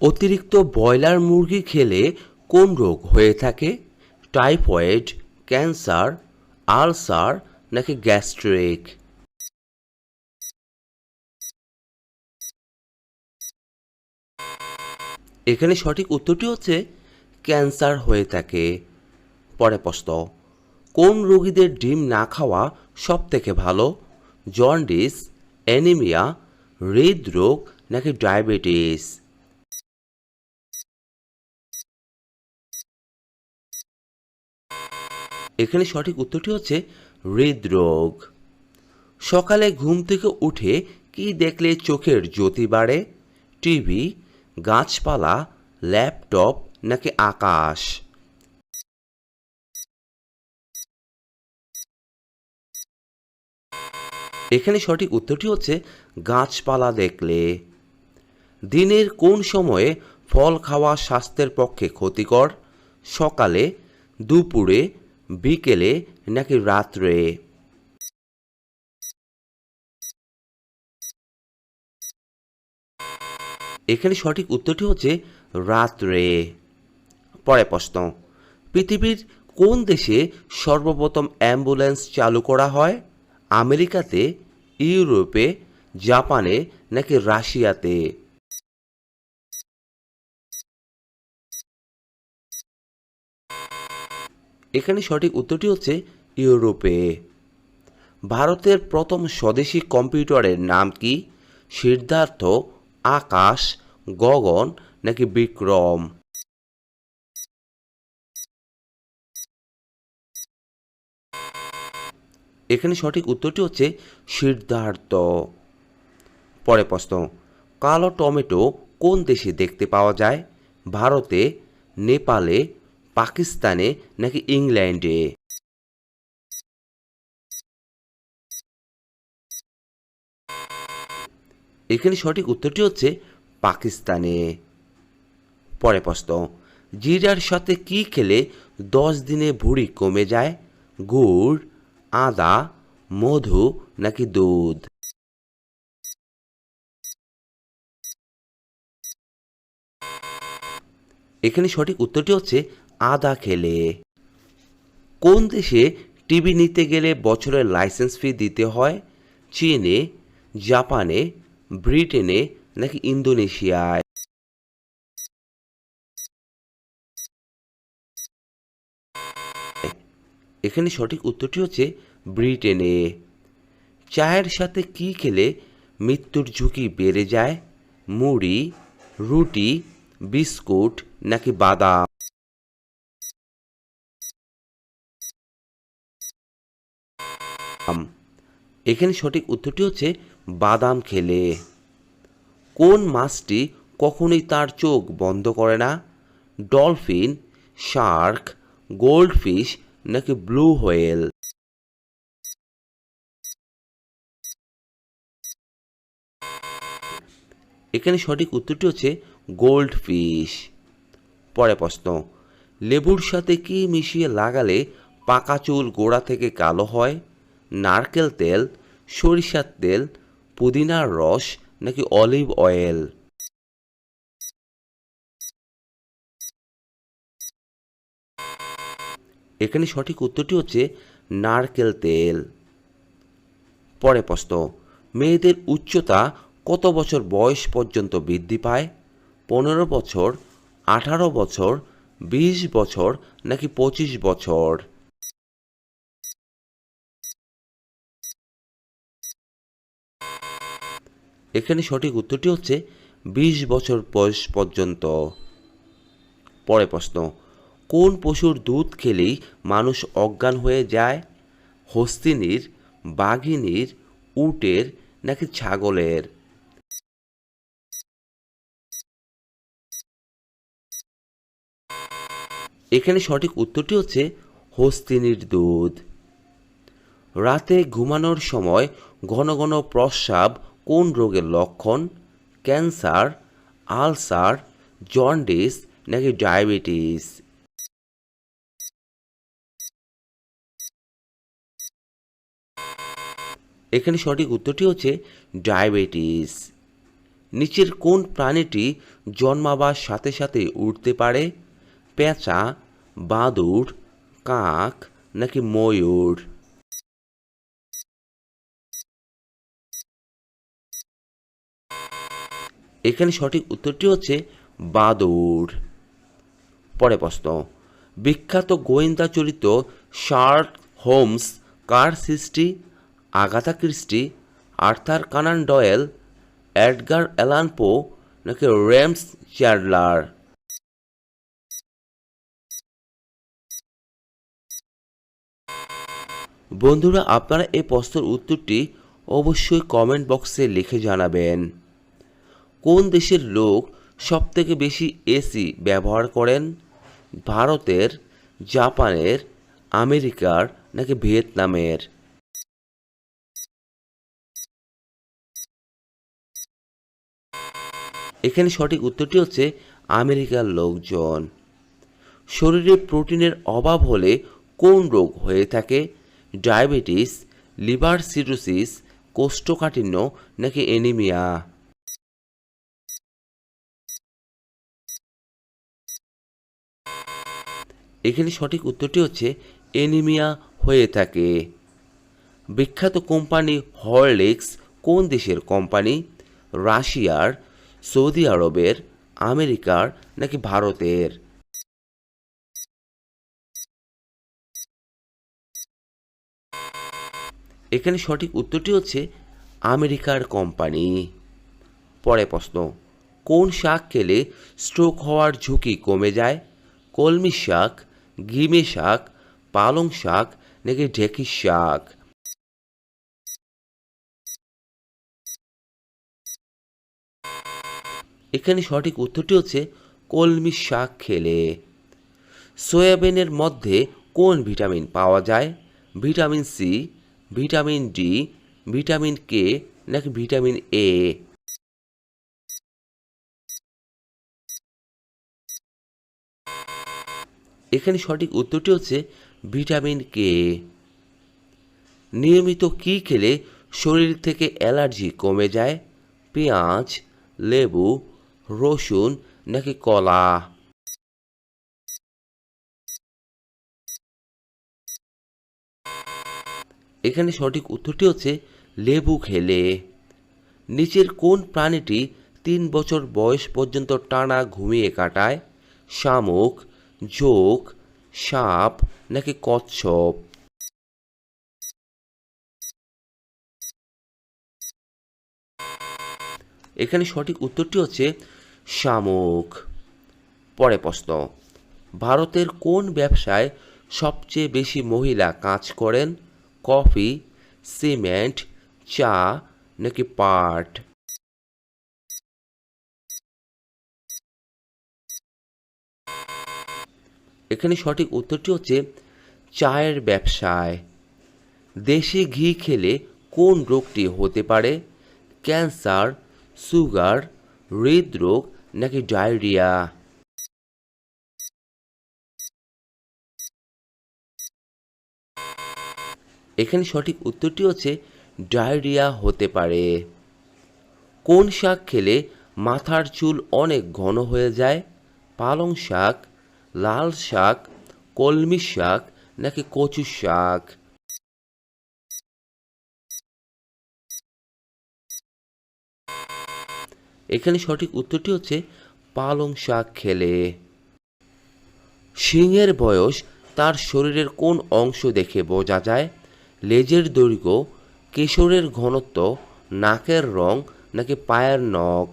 অতিরিক্ত ব্রয়লার মুরগি খেলে কোন রোগ হয়ে থাকে? টাইফয়েড, ক্যান্সার, আলসার নাকি গ্যাস্ট্রিক? এখানে সঠিক উত্তরটি হচ্ছে ক্যান্সার হয়ে থাকে। পরে প্রশ্ন, কোন রোগীদের ডিম না খাওয়া সব থেকে ভালো? জন্ডিস, অ্যানিমিয়া, হৃদরোগ নাকি ডায়াবেটিস? এখানে সঠিক উত্তরটি হচ্ছে হৃদরোগ। সকালে ঘুম থেকে উঠে কি দেখলে চোখের জ্যোতি বাড়ে? টিভি, গাছপালা, ল্যাপটপ নাকি আকাশ? এখানে সঠিক উত্তরটি হচ্ছে গাছপালা দেখলে। দিনের কোন সময়ে ফল খাওয়া স্বাস্থ্যের পক্ষে ক্ষতিকর? সকালে, দুপুরে বিকেলে নাকি রাত্রে? এখানে সঠিক উত্তরটি হচ্ছে রাত্রে। পরে প্রশ্ন, পৃথিবীর কোন দেশে সর্বপ্রথম অ্যাম্বুলেন্স চালু করা হয়? আমেরিকাতে, ইউরোপে, জাপানে নাকি রাশিয়াতে? এখানে সঠিক উত্তরটি হচ্ছে ইউরোপে। ভারতের প্রথম স্বদেশী কম্পিউটারের নাম কি? সিদ্ধার্থ, আকাশ, গগন নাকি বিক্রম? এখানে সঠিক উত্তরটি হচ্ছে সিদ্ধার্থ। পরে প্রশ্ন, কালো টমেটো কোন দেশে দেখতে পাওয়া যায়? ভারতে, নেপালে পাকিস্তানে নাকি ইংল্যান্ডে? এখানে সঠিক উত্তরটি হচ্ছে পাকিস্তানে। পরে প্রশ্ন, জিরার সাথে কি খেলে দশ দিনে ভুঁড়ি কমে যায়? গুড়, আদা, মধু নাকি দুধ? এখানে সঠিক উত্তরটি হচ্ছে আদা খেলে। কোন দেশে টিভি নিতে গেলে বছরের লাইসেন্স ফি দিতে হয়? চীনে, জাপানে, ব্রিটেনে নাকি ইন্দোনেশিয়ায়? এখানে সঠিক উত্তরটি হচ্ছে ব্রিটেনে। চায়ের সাথে কি খেলে মৃত্যুর ঝুঁকি বেড়ে যায়? মুড়ি, রুটি, বিস্কুট নাকি বাদাম? এখানে সঠিক উত্তরটি হচ্ছে বাদাম খেলে। কোন মাছটি কখনোই তার চোখ বন্ধ করে না? ডলফিন, শার্ক, গোল্ডফিশ নাকি ব্লু হোয়েল? এখানে সঠিক উত্তরটি হচ্ছে গোল্ড ফিশ পরে প্রশ্ন, লেবুর সাথে কি মিশিয়ে লাগালে পাকা চুল গোড়া থেকে কালো হয়? নারকেল তেল, সরিষার তেল, পুদিনার রস নাকি অলিভ অয়েল? এখানে সঠিক উত্তরটি হচ্ছে নারকেল তেল। পরে প্রশ্ন, মেয়েদের উচ্চতা কত বছর বয়স পর্যন্ত বৃদ্ধি পায়? পনেরো বছর, আঠারো বছর, বিশ বছর নাকি পঁচিশ বছর? এখানে সঠিক উত্তরটি হচ্ছে বিশ বছর বয়স পর্যন্ত। পরে প্রশ্ন, কোন পশুর দুধ খেলেই মানুষ অজ্ঞান হয়ে যায়? হস্তিনীর, বাঘিনীর, উটের নাকি ছাগলের? এখানে সঠিক উত্তরটি হচ্ছে হস্তিনীর দুধ। রাতে ঘুমানোর সময় ঘন ঘন প্রস্রাব কোন রোগের লক্ষণ? ক্যান্সার, আলসার, জন্ডিস নাকি ডায়াবেটিস? এখানে সঠিক উত্তরটি হচ্ছে ডায়াবেটিস। নিচের কোন প্রাণীটি জন্মাবার সাথে সাথে উঠতে পারে? পেঁচা, বাদুড়, কাক নাকি ময়ূর? এখানে সঠিক উত্তরটি হচ্ছে বাদুড়। পরে প্রশ্ন, বিখ্যাত গোয়েন্দা চরিত্র শার্ক হোমস কার সৃষ্টি? Agatha Christie, Arthur Conan Doyle Edgar Allan Poe নাকি রেমস চ্যাডলার? বন্ধুরা, আপনারা এই প্রশ্নের উত্তরটি অবশ্যই কমেন্ট বক্সে লিখে জানাবেন। কোন দেশের লোক সবথেকে বেশি এসি ব্যবহার করেন? ভারতের, জাপানের, আমেরিকার নাকি ভিয়েতনামের? এখানে সঠিক উত্তরটি হচ্ছে আমেরিকার লোকজন। শরীরে প্রোটিনের অভাব হলে কোন রোগ হয়ে থাকে? ডায়াবেটিস, লিভার সিরোসিস, কোষ্ঠকাঠিন্য নাকি এনিমিয়া? এখানে সঠিক উত্তরটি হচ্ছে এনিমিয়া হয়ে থাকে। বিখ্যাত কোম্পানি হরলিক্স কোন দেশের কোম্পানি? রাশিয়ার, সৌদি আরবের, আমেরিকার নাকি ভারতের? এখানে সঠিক উত্তরটি হচ্ছে আমেরিকার কোম্পানি। পরে প্রশ্ন, কোন শাক খেলে স্ট্রোক হওয়ার ঝুঁকি কমে যায়? কলমি শাক গিমে শাক, পালং শাক, নাকি ঢেঁকি শাক? এখানে সঠিক উত্তরটি হচ্ছে কলমি শাক খেলে। সয়াবিনের মধ্যে কোন ভিটামিন পাওয়া যায়? Vitamin C, vitamin D, vitamin K, নাকি ভিটামিন এ? এখানে সঠিক উত্তরটি হচ্ছে ভিটামিন কে। নিয়মিত কি খেলে শরীর থেকে অ্যালার্জি কমে যায়? পেঁয়াজ, লেবু, রসুন নাকি কলা? এখানে সঠিক উত্তরটি হচ্ছে লেবু খেলে। নিচের কোন প্রাণীটি তিন বছর বয়স পর্যন্ত টানা ঘুমিয়ে কাটায়? শামুক জোক সাপ নাকি কচ্ছপ? এখানে সঠিক উত্তরটি হচ্ছে শামুক। পরে প্রশ্ন, ভারতের কোন ব্যবসায় সবচেয়ে বেশি মহিলা কাজ করেন? কফি, সিমেন্ট, চা নাকি পাট? এখানে সঠিক উত্তরটি হচ্ছে চায়ের ব্যবসায়। দেশি ঘি খেলে কোন রোগটি হতে পারে? ক্যান্সার, সুগার, হৃদরোগ নাকি ডায়রিয়া? এখানে সঠিক উত্তরটি হচ্ছে ডায়রিয়া হতে পারে। কোন শাক খেলে মাথার চুল অনেক ঘন হয়ে যায়? পালং শাক লাল শাক, কলমি শাক নাকি কচু শাক? এখানে সঠিক উত্তরটি হচ্ছে পালং শাক খেলে। সিংহের বয়স তার শরীরের কোন অংশ দেখে বোঝা যায়? লেজের দৈর্ঘ্য, কেশরের ঘনত্ব, নাকের রং নাকি পায়ের নখ?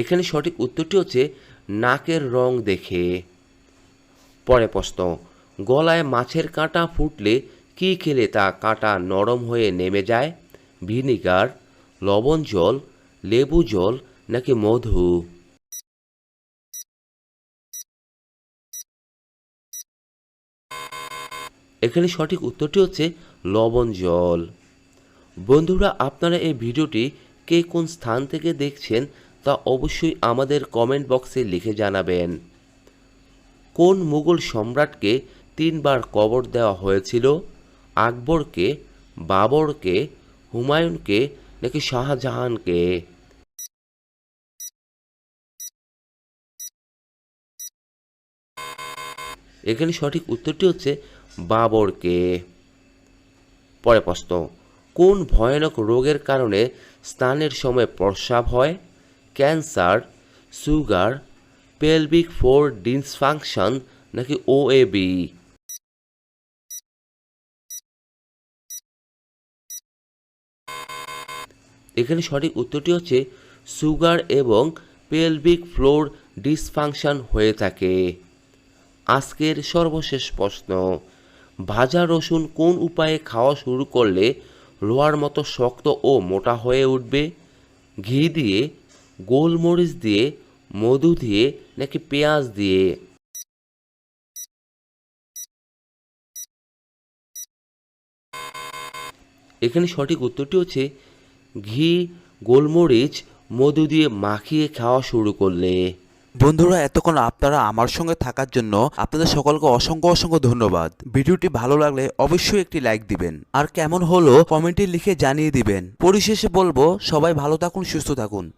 এখানে সঠিক উত্তরটি হচ্ছে, নাকের রং দেখে। পরে প্রশ্ন, গলায় মাছের কাঁটা ফুটলে কি খেলে তা কাঁটা নরম হয়ে নেমে যায়? ভিনিগার, লবণ জল, লেবু জল নাকি মধু? এখানে সঠিক উত্তরটি হচ্ছে, লবণ জল। বন্ধুরা, আপনারা এই ভিডিওটি কে কোন স্থান থেকে দেখছেন তা অবশ্যই আমাদের কমেন্ট বক্সে লিখে জানাবেন। কোন মুঘল সম্রাটকে তিনবার কবর দেওয়া হয়েছিল? আকবরকে, বাবরকে, হুমায়ুনকে নাকি শাহজাহানকে? এখানে সঠিক উত্তরটি হচ্ছে বাবরকে। পরে প্রশ্ন, কোন ভয়ানক রোগের কারণে স্নানের সময় প্রস্রাব হয়? Cancer, sugar pelvic floor dysfunction নাকি ওএবি এখানে সঠিক উত্তরটি হচ্ছে সুগার এবং পেলভিক ফ্লোর ডিসফাংশন হয়ে থাকে। আজকের সর্বশেষ প্রশ্ন, ভাজা রসুন কোন উপায়ে খাওয়া শুরু করলে লোহার মতো শক্ত ও মোটা হয়ে উঠবে? ঘি দিয়ে গোলমরিচ দিয়ে, মধু দিয়ে, নাকি পেঁয়াজ দিয়ে? এখানে সঠিক উত্তরটি হচ্ছে, ঘি, গোলমরিচ, মধু দিয়ে মাখিয়ে খাওয়া শুরু করলে। বন্ধুরা, এতক্ষণ আপনারা আমার সঙ্গে থাকার জন্য আপনাদের সকলকে অসংখ্য অসংখ্য ধন্যবাদ। ভিডিওটি ভালো লাগলে অবশ্যই একটি লাইক দিবেন। আর কেমন হলো কমেন্টে লিখে জানিয়ে দিবেন। পরিশেষে বলব, সবাই ভালো থাকুন, সুস্থ থাকুন।